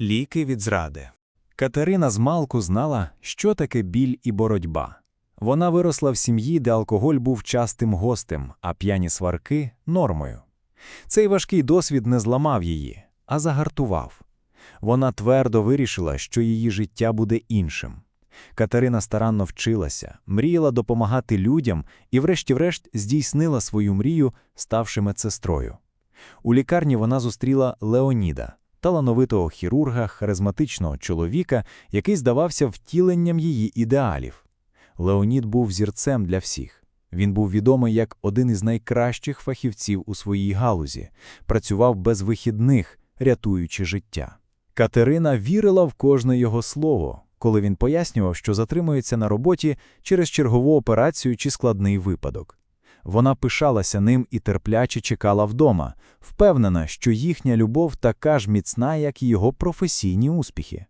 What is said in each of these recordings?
Ліки від зради. Катерина змалку знала, що таке біль і боротьба. Вона виросла в сім'ї, де алкоголь був частим гостем, а п'яні сварки нормою. Цей важкий досвід не зламав її, а загартував. Вона твердо вирішила, що її життя буде іншим. Катерина старанно вчилася, мріяла допомагати людям і, врешті-врешт, здійснила свою мрію, ставши медсестрою. У лікарні вона зустріла Леоніда, талановитого хірурга, харизматичного чоловіка, який здавався втіленням її ідеалів. Леонід був зірцем для всіх. Він був відомий як один із найкращих фахівців у своїй галузі, працював без вихідних, рятуючи життя. Катерина вірила в кожне його слово, коли він пояснював, що затримується на роботі через чергову операцію чи складний випадок. Вона пишалася ним і терпляче чекала вдома, впевнена, що їхня любов така ж міцна, як і його професійні успіхи.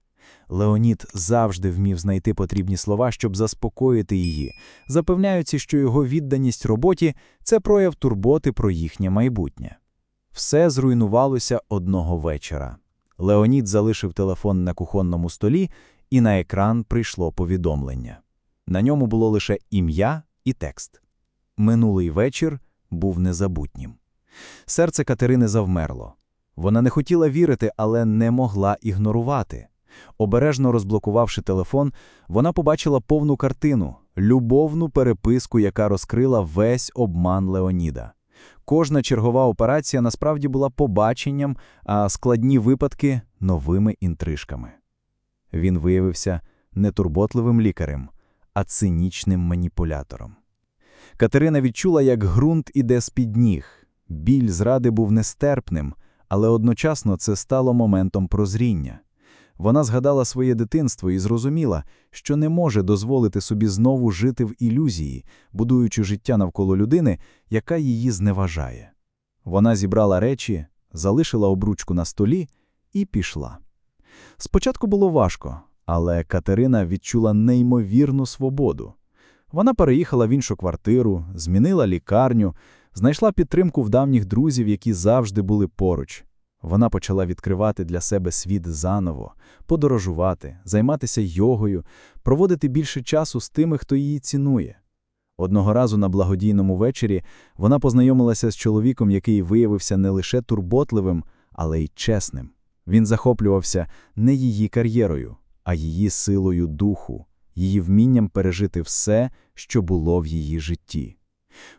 Леонід завжди вмів знайти потрібні слова, щоб заспокоїти її, запевняючи, що його відданість роботі це прояв турботи про їхнє майбутнє. Все зруйнувалося одного вечора. Леонід залишив телефон на кухонному столі, і на екран прийшло повідомлення. На ньому було лише ім'я і текст. Минулий вечір був незабутнім. Серце Катерини завмерло. Вона не хотіла вірити, але не могла ігнорувати. Обережно розблокувавши телефон, вона побачила повну картину, любовну переписку, яка розкрила весь обман Леоніда. Кожна чергова операція насправді була побаченням, а складні випадки новими інтрижками. Він виявився не турботливим лікарем, а цинічним маніпулятором. Катерина відчула, як ґрунт іде з-під ніг. Біль зради був нестерпним, але одночасно це стало моментом прозріння. Вона згадала своє дитинство і зрозуміла, що не може дозволити собі знову жити в ілюзії, будуючи життя навколо людини, яка її зневажає. Вона зібрала речі, залишила обручку на столі і пішла. Спочатку було важко, але Катерина відчула неймовірну свободу. Вона переїхала в іншу квартиру, змінила лікарню, знайшла підтримку в давніх друзів, які завжди були поруч. Вона почала відкривати для себе світ заново, подорожувати, займатися йогою, проводити більше часу з тими, хто її цінує. Одного разу на благодійному вечорі вона познайомилася з чоловіком, який виявився не лише турботливим, але й чесним. Він захоплювався не її кар'єрою, а її силою духу, її вмінням пережити все, що було в її житті.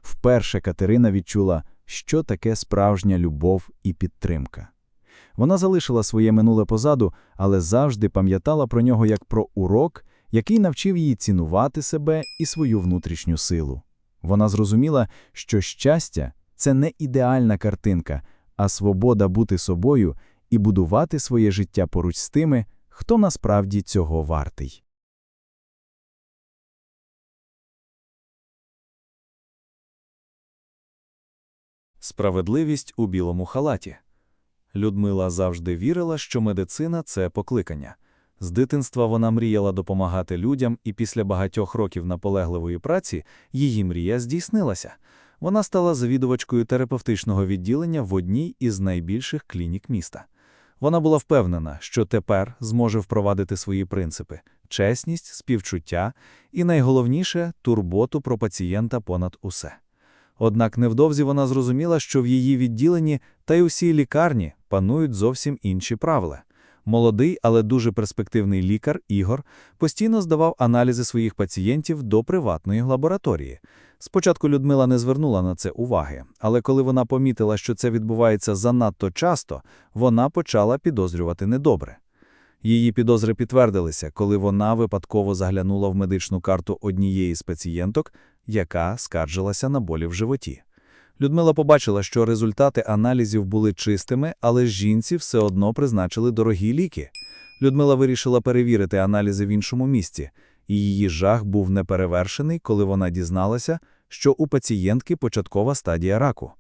Вперше Катерина відчула, що таке справжня любов і підтримка. Вона залишила своє минуле позаду, але завжди пам'ятала про нього як про урок, який навчив її цінувати себе і свою внутрішню силу. Вона зрозуміла, що щастя це не ідеальна картинка, а свобода бути собою і будувати своє життя поруч з тими, хто насправді цього вартий. Справедливість у білому халаті. Людмила завжди вірила, що медицина це покликання. З дитинства вона мріяла допомагати людям, і після багатьох років наполегливої праці її мрія здійснилася. Вона стала завідувачкою терапевтичного відділення в одній із найбільших клінік міста. Вона була впевнена, що тепер зможе впровадити свої принципи чесність, співчуття і, найголовніше, турботу про пацієнта понад усе. Однак невдовзі вона зрозуміла, що в її відділенні та й усій лікарні панують зовсім інші правила. Молодий, але дуже перспективний лікар Ігор постійно здавав аналізи своїх пацієнтів до приватної лабораторії. Спочатку Людмила не звернула на це уваги, але коли вона помітила, що це відбувається занадто часто, вона почала підозрювати недобре. Її підозри підтвердилися, коли вона випадково заглянула в медичну карту однієї з пацієнток, яка скаржилася на болі в животі. Людмила побачила, що результати аналізів були чистими, але жінці все одно призначили дорогі ліки. Людмила вирішила перевірити аналізи в іншому місці, і її жах був неперевершений, коли вона дізналася, що у пацієнтки початкова стадія раку.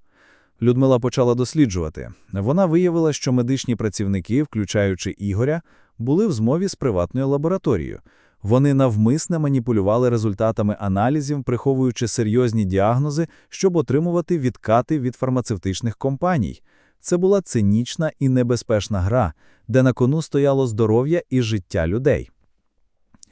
Людмила почала досліджувати. Вона виявила, що медичні працівники, включаючи Ігоря, були в змові з приватною лабораторією. Вони навмисне маніпулювали результатами аналізів, приховуючи серйозні діагнози, щоб отримувати відкати від фармацевтичних компаній. Це була цинічна і небезпечна гра, де на кону стояло здоров'я і життя людей.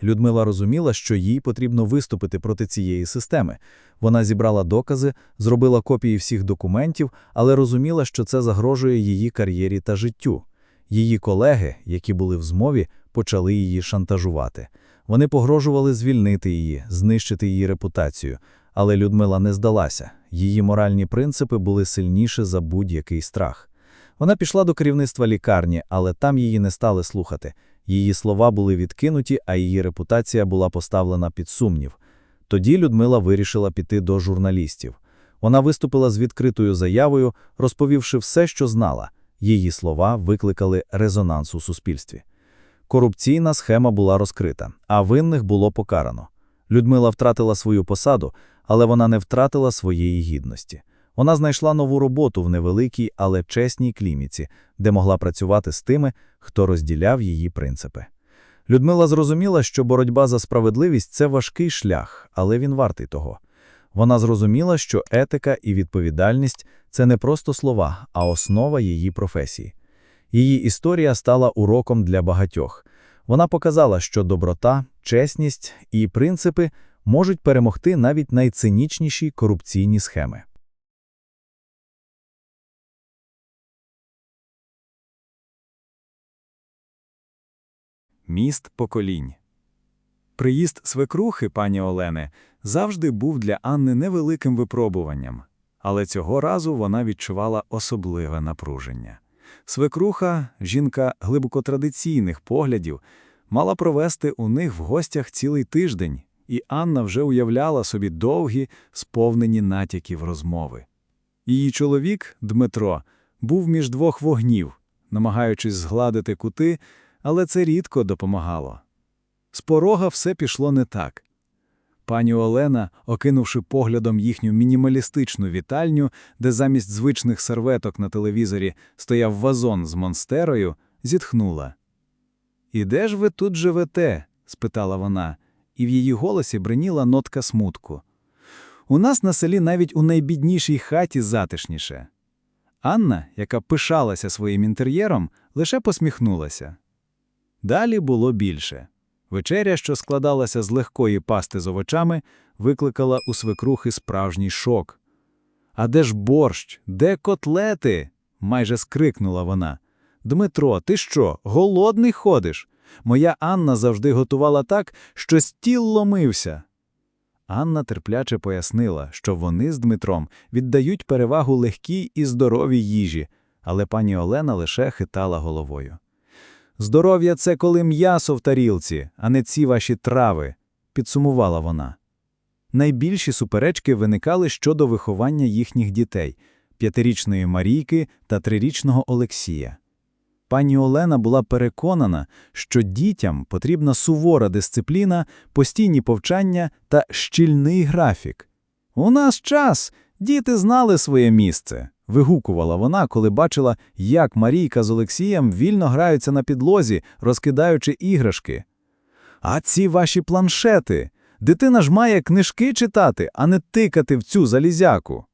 Людмила розуміла, що їй потрібно виступити проти цієї системи. Вона зібрала докази, зробила копії всіх документів, але розуміла, що це загрожує її кар'єрі та життю. Її колеги, які були в змові, почали її шантажувати. Вони погрожували звільнити її, знищити її репутацію. Але Людмила не здалася. Її моральні принципи були сильніші за будь-який страх. Вона пішла до керівництва лікарні, але там її не стали слухати. Її слова були відкинуті, а її репутація була поставлена під сумнів. Тоді Людмила вирішила піти до журналістів. Вона виступила з відкритою заявою, розповівши все, що знала. Її слова викликали резонанс у суспільстві. Корупційна схема була розкрита, а винних було покарано. Людмила втратила свою посаду, але вона не втратила своєї гідності. Вона знайшла нову роботу в невеликій, але чесній клініці, де могла працювати з тими, хто розділяв її принципи. Людмила зрозуміла, що боротьба за справедливість це важкий шлях, але він вартий того. Вона зрозуміла, що етика і відповідальність це не просто слова, а основа її професії. Її історія стала уроком для багатьох. Вона показала, що доброта, чесність і принципи можуть перемогти навіть найцинічніші корупційні схеми. Міст поколінь. Приїзд свекрухи, пані Олени, завжди був для Анни невеликим випробуванням, але цього разу вона відчувала особливе напруження. Свекруха, жінка глибоко традиційних поглядів, мала провести у них в гостях цілий тиждень, і Анна вже уявляла собі довгі, сповнені натяків розмови. Її чоловік, Дмитро, був між двох вогнів, намагаючись згладити кути, але це рідко допомагало. З порога все пішло не так. Пані Олена, окинувши поглядом їхню мінімалістичну вітальню, де замість звичних серветок на телевізорі стояв вазон з монстерою, зітхнула. «І де ж ви тут живете? спитала вона, і в її голосі бриніла нотка смутку. У нас на селі навіть у найбіднішій хаті затишніше. Анна, яка пишалася своїм інтер'єром, лише посміхнулася. Далі було більше. Вечеря, що складалася з легкої пасти з овочами, викликала у свекрухи справжній шок. А де ж борщ? Де котлети? майже скрикнула вона. Дмитро, ти що, голодний ходиш? Моя Анна завжди готувала так, що стіл ломився. Анна терпляче пояснила, що вони з Дмитром віддають перевагу легкій і здоровій їжі, але пані Олена лише хитала головою. Здоров'я це коли м'ясо в тарілці, а не ці ваші трави, підсумувала вона. Найбільші суперечки виникали щодо виховання їхніх дітей п'ятирічної Марійки та трирічного Олексія. Пані Олена була переконана, що дітям потрібна сувора дисципліна, постійні повчання та щільний графік. У нас час, діти знали своє місце. Вигукувала вона, коли бачила, як Марійка з Олексієм вільно граються на підлозі, розкидаючи іграшки. А ці ваші планшети. Дитина ж має книжки читати, а не тикати в цю залізяку.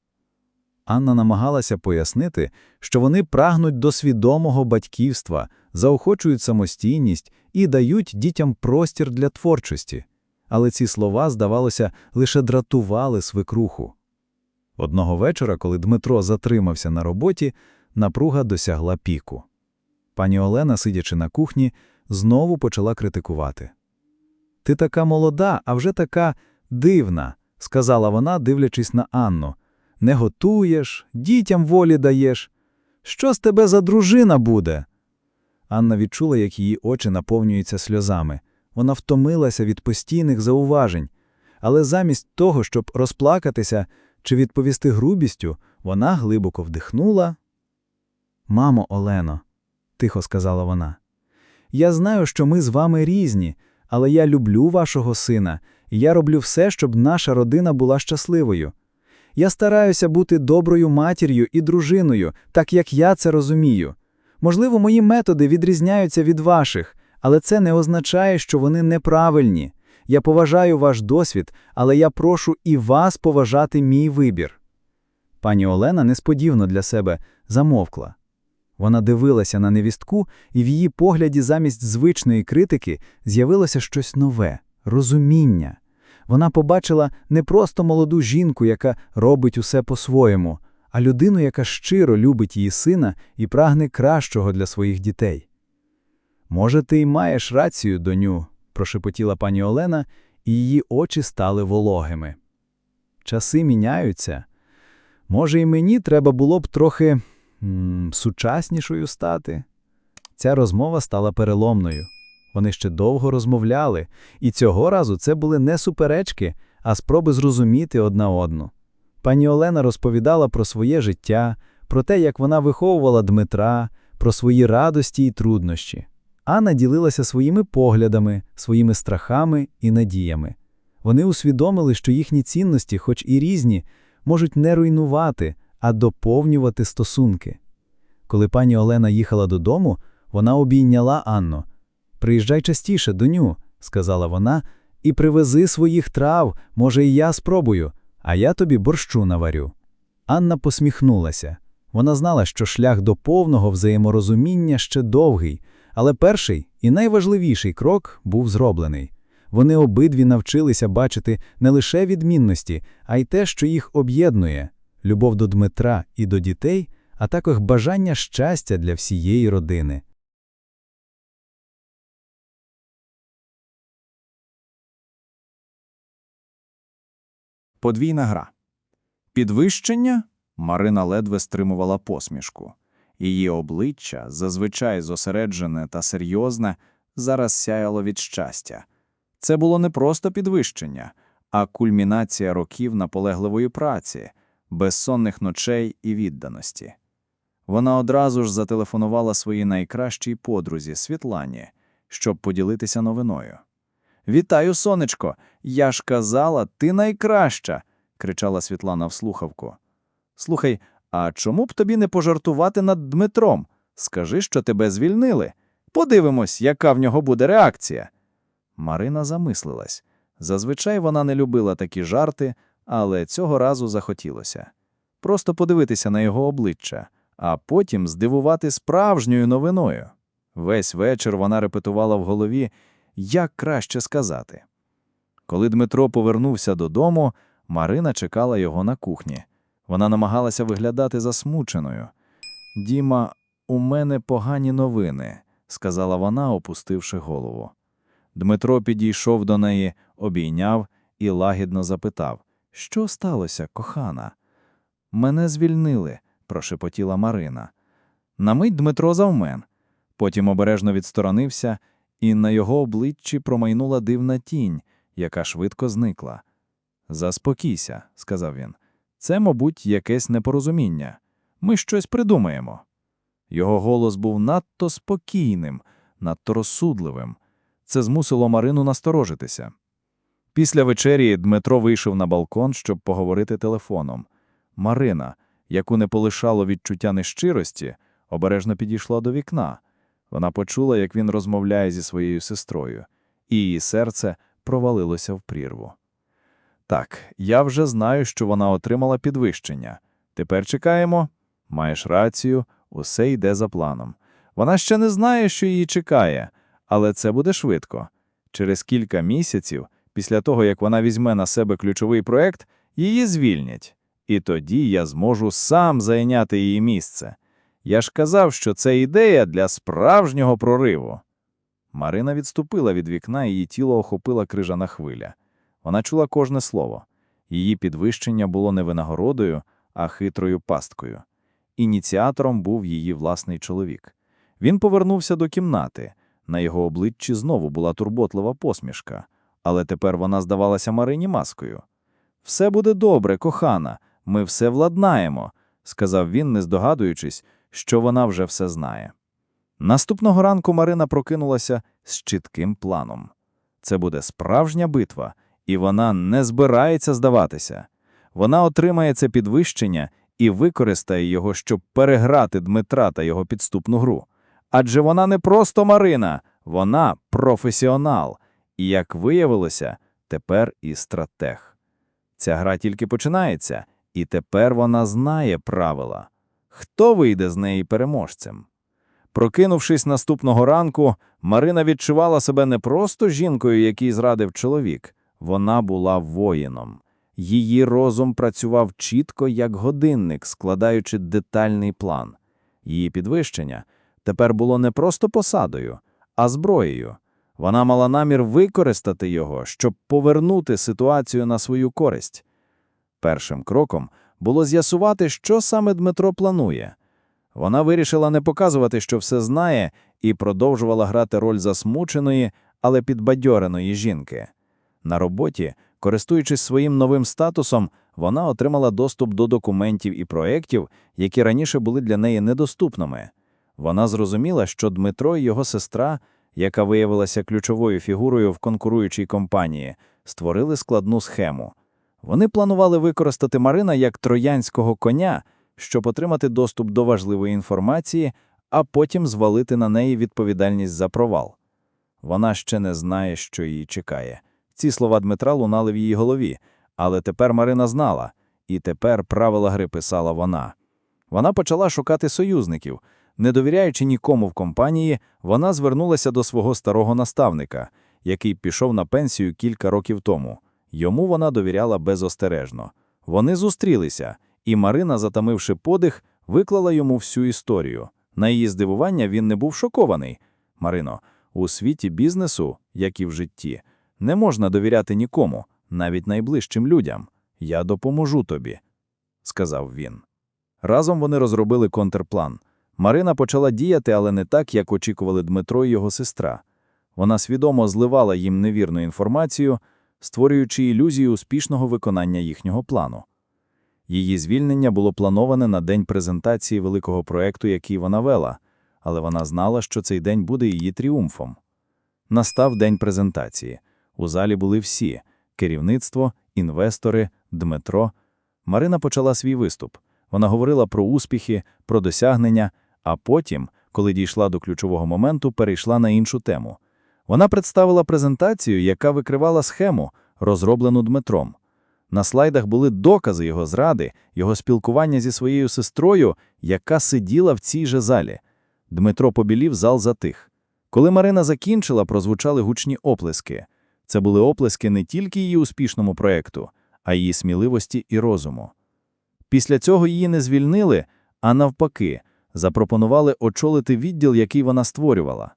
Анна намагалася пояснити, що вони прагнуть до свідомого батьківства, заохочують самостійність і дають дітям простір для творчості. Але ці слова, здавалося, лише дратували свекруху. Одного вечора, коли Дмитро затримався на роботі, напруга досягла піку. Пані Олена, сидячи на кухні, знову почала критикувати. Ти така молода, а вже така дивна, сказала вона, дивлячись на Анну. Не готуєш, дітям волі даєш. Що з тебе за дружина буде? Анна відчула, як її очі наповнюються сльозами. Вона втомилася від постійних зауважень, але замість того, щоб розплакатися, чи відповісти грубістю, вона глибоко вдихнула. Мамо, Олено, тихо сказала вона, я знаю, що ми з вами різні, але я люблю вашого сина, і я роблю все, щоб наша родина була щасливою. Я стараюся бути доброю матір'ю і дружиною, так як я це розумію. Можливо, мої методи відрізняються від ваших, але це не означає, що вони неправильні. Я поважаю ваш досвід, але я прошу і вас поважати мій вибір. Пані Олена несподівано для себе замовкла. Вона дивилася на невістку, і в її погляді замість звичної критики з'явилося щось нове розуміння. Вона побачила не просто молоду жінку, яка робить усе по-своєму, а людину, яка щиро любить її сина і прагне кращого для своїх дітей. Може, ти й маєш рацію, доню, прошепотіла пані Олена, і її очі стали вологими. Часи міняються. Може, і мені треба було б трохи м, сучаснішою стати. Ця розмова стала переломною. Вони ще довго розмовляли, і цього разу це були не суперечки, а спроби зрозуміти одна одну. Пані Олена розповідала про своє життя, про те, як вона виховувала Дмитра, про свої радості і труднощі. Анна ділилася своїми поглядами, своїми страхами і надіями. Вони усвідомили, що їхні цінності, хоч і різні, можуть не руйнувати, а доповнювати стосунки. Коли пані Олена їхала додому, вона обійняла Анну. Приїжджай частіше, доню, сказала вона, і привези своїх трав, може, і я спробую, а я тобі борщу наварю. Анна посміхнулася. Вона знала, що шлях до повного взаєморозуміння ще довгий, але перший і найважливіший крок був зроблений. Вони обидві навчилися бачити не лише відмінності, а й те, що їх об'єднує любов до Дмитра і до дітей, а також бажання щастя для всієї родини. Подвійна гра. Підвищення Марина ледве стримувала посмішку. Її обличчя, зазвичай зосереджене та серйозне, зараз сяяло від щастя. Це було не просто підвищення, а кульмінація років наполегливої праці, безсонних ночей і відданості. Вона одразу ж зателефонувала своїй найкращій подрузі Світлані, щоб поділитися новиною. Вітаю, сонечко! Я ж казала, ти найкраща. кричала Світлана в слухавку. Слухай, а чому б тобі не пожартувати над Дмитром? Скажи, що тебе звільнили. Подивимось, яка в нього буде реакція. Марина замислилась. Зазвичай вона не любила такі жарти, але цього разу захотілося. Просто подивитися на його обличчя, а потім здивувати справжньою новиною. Весь вечір вона репетувала в голові, як краще сказати. Коли Дмитро повернувся додому, Марина чекала його на кухні. Вона намагалася виглядати засмученою. Діма, у мене погані новини, сказала вона, опустивши голову. Дмитро підійшов до неї, обійняв і лагідно запитав Що сталося, кохана? Мене звільнили, прошепотіла Марина. На мить Дмитро завмен, потім обережно відсторонився, і на його обличчі промайнула дивна тінь, яка швидко зникла. Заспокійся, сказав він. Це, мабуть, якесь непорозуміння. Ми щось придумаємо. Його голос був надто спокійним, надто розсудливим. Це змусило Марину насторожитися. Після вечері Дмитро вийшов на балкон, щоб поговорити телефоном. Марина, яку не полишало відчуття нещирості, обережно підійшла до вікна. Вона почула, як він розмовляє зі своєю сестрою, і її серце провалилося в прірву. Так, я вже знаю, що вона отримала підвищення. Тепер чекаємо. Маєш рацію, усе йде за планом. Вона ще не знає, що її чекає, але це буде швидко. Через кілька місяців, після того, як вона візьме на себе ключовий проект, її звільнять. І тоді я зможу сам зайняти її місце. Я ж казав, що це ідея для справжнього прориву. Марина відступила від вікна, і її тіло охопила крижана хвиля. Вона чула кожне слово. Її підвищення було не винагородою, а хитрою пасткою. Ініціатором був її власний чоловік. Він повернувся до кімнати. На його обличчі знову була турботлива посмішка, але тепер вона здавалася Марині маскою. Все буде добре, кохана, ми все владнаємо, сказав він, не здогадуючись, що вона вже все знає. Наступного ранку Марина прокинулася з чітким планом. Це буде справжня битва, і вона не збирається здаватися. Вона отримає це підвищення і використає його, щоб переграти Дмитра та його підступну гру. Адже вона не просто Марина, вона професіонал, і, як виявилося, тепер і стратег. Ця гра тільки починається, і тепер вона знає правила. Хто вийде з неї переможцем? Прокинувшись наступного ранку, Марина відчувала себе не просто жінкою, якій зрадив чоловік. Вона була воїном. Її розум працював чітко, як годинник, складаючи детальний план. Її підвищення тепер було не просто посадою, а зброєю. Вона мала намір використати його, щоб повернути ситуацію на свою користь. Першим кроком було з'ясувати, що саме Дмитро планує. Вона вирішила не показувати, що все знає, і продовжувала грати роль засмученої, але підбадьореної жінки. На роботі, користуючись своїм новим статусом, вона отримала доступ до документів і проєктів, які раніше були для неї недоступними. Вона зрозуміла, що Дмитро і його сестра, яка виявилася ключовою фігурою в конкуруючій компанії, створили складну схему. Вони планували використати Марина як троянського коня, щоб отримати доступ до важливої інформації, а потім звалити на неї відповідальність за провал. Вона ще не знає, що її чекає. Ці слова Дмитра лунали в її голові, але тепер Марина знала, і тепер правила гри писала вона. Вона почала шукати союзників. Не довіряючи нікому в компанії, вона звернулася до свого старого наставника, який пішов на пенсію кілька років тому. Йому вона довіряла безостережно. Вони зустрілися, і Марина, затамивши подих, виклала йому всю історію. На її здивування він не був шокований. Марино, у світі бізнесу, як і в житті, не можна довіряти нікому, навіть найближчим людям. Я допоможу тобі, сказав він. Разом вони розробили контрплан. Марина почала діяти, але не так, як очікували Дмитро і його сестра. Вона свідомо зливала їм невірну інформацію, створюючи ілюзію успішного виконання їхнього плану. Її звільнення було плановане на день презентації великого проекту, який вона вела, але вона знала, що цей день буде її тріумфом. Настав день презентації. У залі були всі керівництво, інвестори, Дмитро. Марина почала свій виступ. Вона говорила про успіхи, про досягнення, а потім, коли дійшла до ключового моменту, перейшла на іншу тему. Вона представила презентацію, яка викривала схему, розроблену Дмитром. На слайдах були докази його зради, його спілкування зі своєю сестрою, яка сиділа в цій же залі. Дмитро побілів, зал затих. Коли Марина закінчила, прозвучали гучні оплески. Це були оплески не тільки її успішному проєкту, а її сміливості і розуму. Після цього її не звільнили, а навпаки, запропонували очолити відділ, який вона створювала.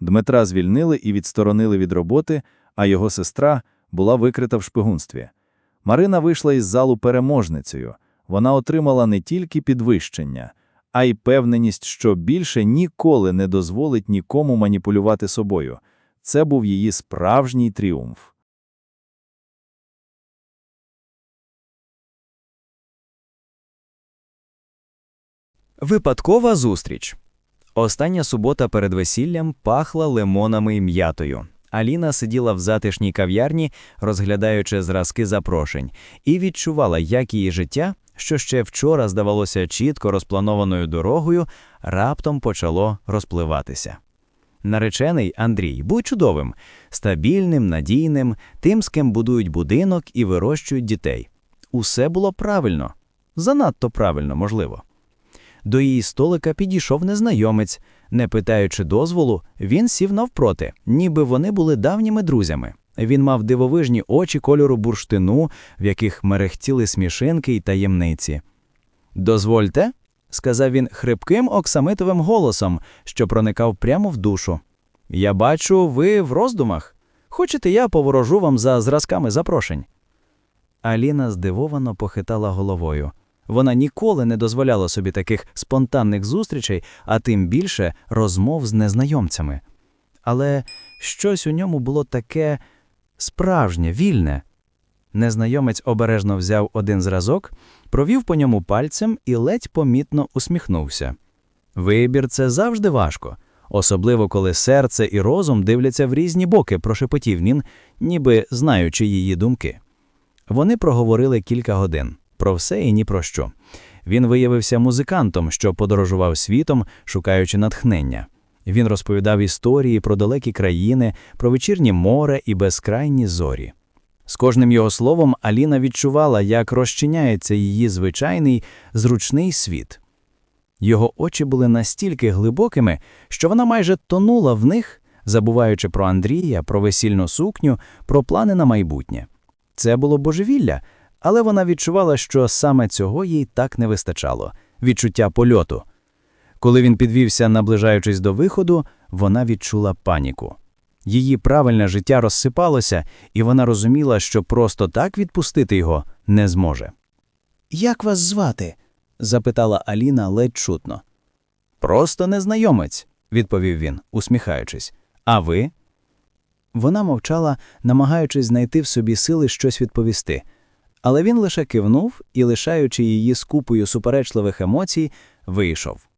Дмитра звільнили і відсторонили від роботи, а його сестра була викрита в шпигунстві. Марина вийшла із залу переможницею. Вона отримала не тільки підвищення, а й певненість, що більше ніколи не дозволить нікому маніпулювати собою. Це був її справжній тріумф. Випадкова зустріч. Остання субота перед весіллям пахла лимонами і м'ятою. Аліна сиділа в затишній кав'ярні, розглядаючи зразки запрошень, і відчувала, як її життя, що ще вчора здавалося чітко розпланованою дорогою, раптом почало розпливатися. Наречений Андрій був чудовим, стабільним, надійним, тим, з ким будують будинок і вирощують дітей. Усе було правильно, занадто правильно, можливо. До її столика підійшов незнайомець. Не питаючи дозволу, він сів навпроти, ніби вони були давніми друзями. Він мав дивовижні очі кольору бурштину, в яких мерехтіли смішинки й таємниці. Дозвольте, сказав він хрипким оксамитовим голосом, що проникав прямо в душу. Я бачу, ви в роздумах. Хочете, я поворожу вам за зразками запрошень? Аліна здивовано похитала головою. Вона ніколи не дозволяла собі таких спонтанних зустрічей, а тим більше розмов з незнайомцями. Але щось у ньому було таке справжнє, вільне. Незнайомець обережно взяв один зразок, провів по ньому пальцем і ледь помітно усміхнувся. Вибір це завжди важко, особливо коли серце і розум дивляться в різні боки, прошепотів він, ніби знаючи її думки. Вони проговорили кілька годин про все і ні про що. Він виявився музикантом, що подорожував світом, шукаючи натхнення. Він розповідав історії про далекі країни, про вечірнє море і безкрайні зорі. З кожним його словом Аліна відчувала, як розчиняється її звичайний, зручний світ. Його очі були настільки глибокими, що вона майже тонула в них, забуваючи про Андрія, про весільну сукню, про плани на майбутнє. Це було божевілля, але вона відчувала, що саме цього їй так не вистачало відчуття польоту. Коли він підвівся, наближаючись до виходу, вона відчула паніку. Її правильне життя розсипалося, і вона розуміла, що просто так відпустити його не зможе. Як вас звати? запитала Аліна ледь чутно. Просто незнайомець, відповів він, усміхаючись. А ви? Вона мовчала, намагаючись знайти в собі сили щось відповісти. Але він лише кивнув і, лишаючи її скупою суперечливих емоцій, вийшов.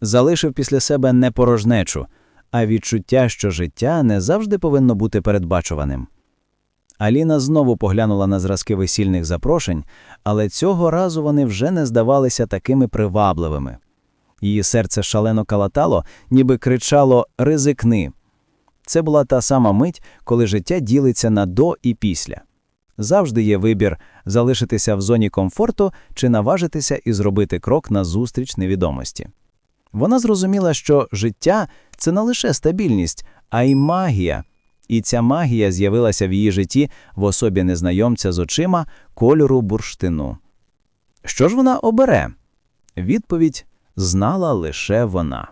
Залишив після себе не порожнечу, а відчуття, що життя не завжди повинно бути передбачуваним. Аліна знову поглянула на зразки весільних запрошень, але цього разу вони вже не здавалися такими привабливими. Її серце шалено калатало, ніби кричало Ризикни. Це була та сама мить, коли життя ділиться на до і після. Завжди є вибір залишитися в зоні комфорту чи наважитися і зробити крок назустріч невідомості. Вона зрозуміла, що життя це не лише стабільність, а й магія. І ця магія з'явилася в її житті в особі незнайомця з очима кольору бурштину. Що ж вона обере? Відповідь знала лише вона.